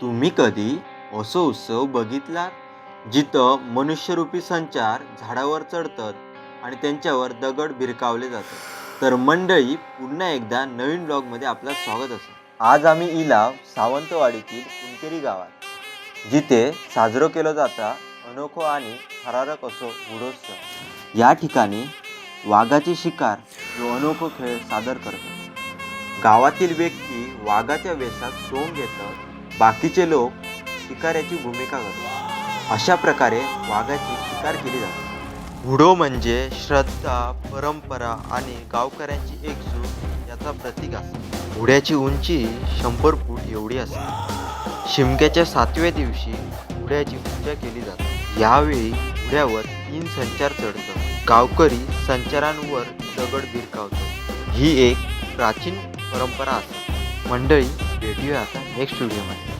तुम्ही कधी असो उत्सव बघितला जिथं मनुष्यरूपी संचार झाडावर चढतात आणि त्यांच्यावर दगड भिरकावले जातात? तर मंडळी पुन्हा एकदा नवीन ब्लॉगमध्ये आपलं स्वागत असेल आज आम्ही इलाव सावंतवाडीतील कुंकेरी गावात जिथे साजरं केलं जाता अनोखो आणि थरारक असो गुढोत्सव. या ठिकाणी वाघाची शिकार जो अनोखो खेळ सादर करतो. गावातील व्यक्ती वाघाच्या वेशात सोंग घेतात बाकीचे लोक शिकाऱ्याची भूमिका करतात. अशा प्रकारे वाघाची शिकार केली जाते. हुडो म्हणजे श्रद्धा परंपरा आणि गावकऱ्यांची एकजूट याचा प्रतीक असते. घोड्याची उंची शंभर फूट एवढी असते. शिमक्याच्या सातव्या दिवशी घोड्याची पूजा केली जाते. यावेळी घोड्यावर तीन संचार चढतो गावकरी संचारांवर दगड भिरकावतो ही एक प्राचीन परंपरा असते. मंडळी भेटूया आता नेक्स्ट व्हिडिओमध्ये